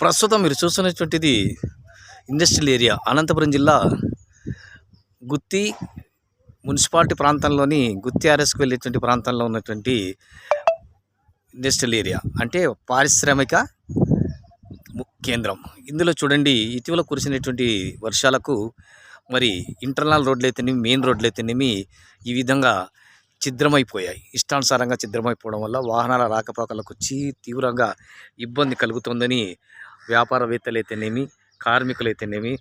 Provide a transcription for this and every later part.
ప్రస్తుతం మీరు చూస్తున్నటువంటిది industrial area Anantapuram జిల్లా గుత్తి మున్సిపాలిటీ ప్రాంతంలోని గుత్తి ఆర్ఎస్కి వెళ్ళేటువంటి ప్రాంతంలో ఉన్నటువంటి ఇండస్ట్రియల్ ఏరియా. అంటే పారిశ్రామిక కేంద్రం. ఇందులో చూడండి ఇటీవల కురిసినటువంటి వర్షాలకు మరి ఇంటర్నల్ రోడ్లు అయితేనేమి మెయిన్ రోడ్లు అయితేనేమి ఈ విధంగా ఛిద్రమైపోయాయి. ఇష్టానుసారంగా ఛిద్రమైపోవడం వల్ల వాహనాల రాకపోకలకు తీవ్రంగా ఇబ్బంది కలుగుతుందని వ్యాపారవేత్తలైతేనేమి కార్మికులైతేనేమి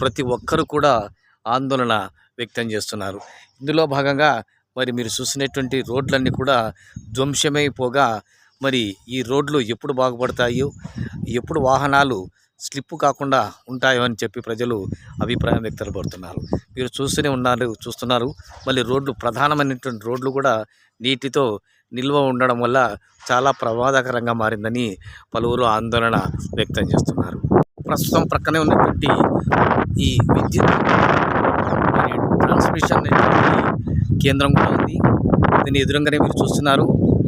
ప్రతి ఒక్కరు కూడా ఆందోళన వ్యక్తం చేస్తున్నారు. ఇందులో భాగంగా మరి మీరు చూసినటువంటి రోడ్లన్నీ కూడా ధ్వంసమైపోగా మరి ఈ రోడ్లు ఎప్పుడు బాగుపడతాయో ఎప్పుడు వాహనాలు స్లిప్ కాకుండా ఉంటాయో అని చెప్పి ప్రజలు అభిప్రాయం వ్యక్తపడుతున్నారు. మీరు చూస్తూనే ఉన్నారు చూస్తున్నారు. మళ్ళీ రోడ్లు ప్రధానమైనటువంటి రోడ్లు కూడా నీటితో నిల్వ ఉండడం వల్ల చాలా ప్రమాదకరంగా మారిందని పలువురు ఆందోళన వ్యక్తం చేస్తున్నారు. ప్రస్తుతం ప్రక్కనే ఉన్నటువంటి ఈ విద్యుత్ ట్రాన్స్మిషన్ కేంద్రం కూడా ఉంది. దీని ఎదురుగానే మీరు చూస్తున్నారు.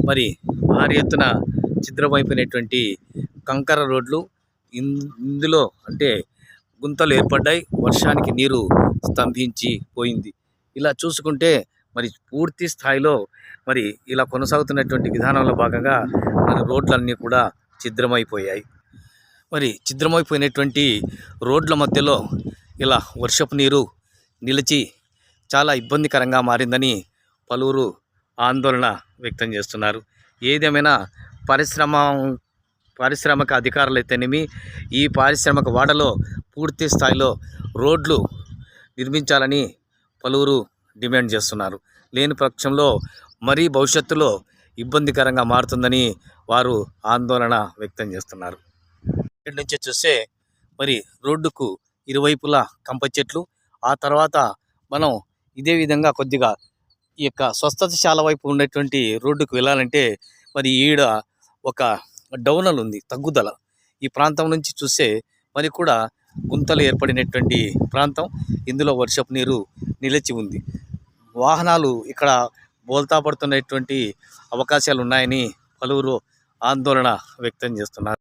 మరి భారీ ఎత్తున చిద్రమైపోయినటువంటి కంకర రోడ్లు ఇన్- ఇందులో అంటే గుంతలు ఏర్పడ్డాయి. వర్షానికి నీరు స్తంభించి పోయింది ఇలా చూసుకుంటే మరి పూర్తి స్థాయిలో మరి ఇలా కొనసాగుతున్నటువంటి విధానంలో భాగంగా మన రోడ్లన్నీ కూడా ఛిద్రమైపోయాయి. మరి ఛిద్రమైపోయినటువంటి రోడ్ల మధ్యలో ఇలా వర్షపు నీరు నిలిచి చాలా ఇబ్బందికరంగా మారిందని పలువురు ఆందోళన వ్యక్తం చేస్తున్నారు. ఏదేమైనా పరిశ్రమ పారిశ్రామిక అధికారులు అయితేనేమి ఈ పారిశ్రామిక వాడలో పూర్తి స్థాయిలో రోడ్లు నిర్మించాలని పలువురు డిమాండ్ చేస్తున్నారు. లేని పక్షంలో మరీ భవిష్యత్తులో ఇబ్బందికరంగా మారుతుందని వారు ఆందోళన వ్యక్తం చేస్తున్నారు. ఇక్కడి నుంచి చూస్తే మరి రోడ్డుకు ఇరువైపులా కంప చెట్లు ఆ తర్వాత మనం ఇదే విధంగా కొద్దిగా ఈ యొక్క స్వస్థతశాల వైపు ఉన్నటువంటి రోడ్డుకు వెళ్ళాలంటే మరి ఈడ ఒక డౌనల్ ఉంది తగ్గుదల. ఈ ప్రాంతం నుంచి చూస్తే మరి కూడా గుంతలు ఏర్పడినటువంటి ప్రాంతం. ఇందులో వర్షపు నీరు నిలిచి ఉంది. వాహనాలు ఇక్కడ బోల్తా పడుతున్నటువంటి అవకాశాలు ఉన్నాయని పలువురు ఆందోళన వ్యక్తం చేస్తున్నారు.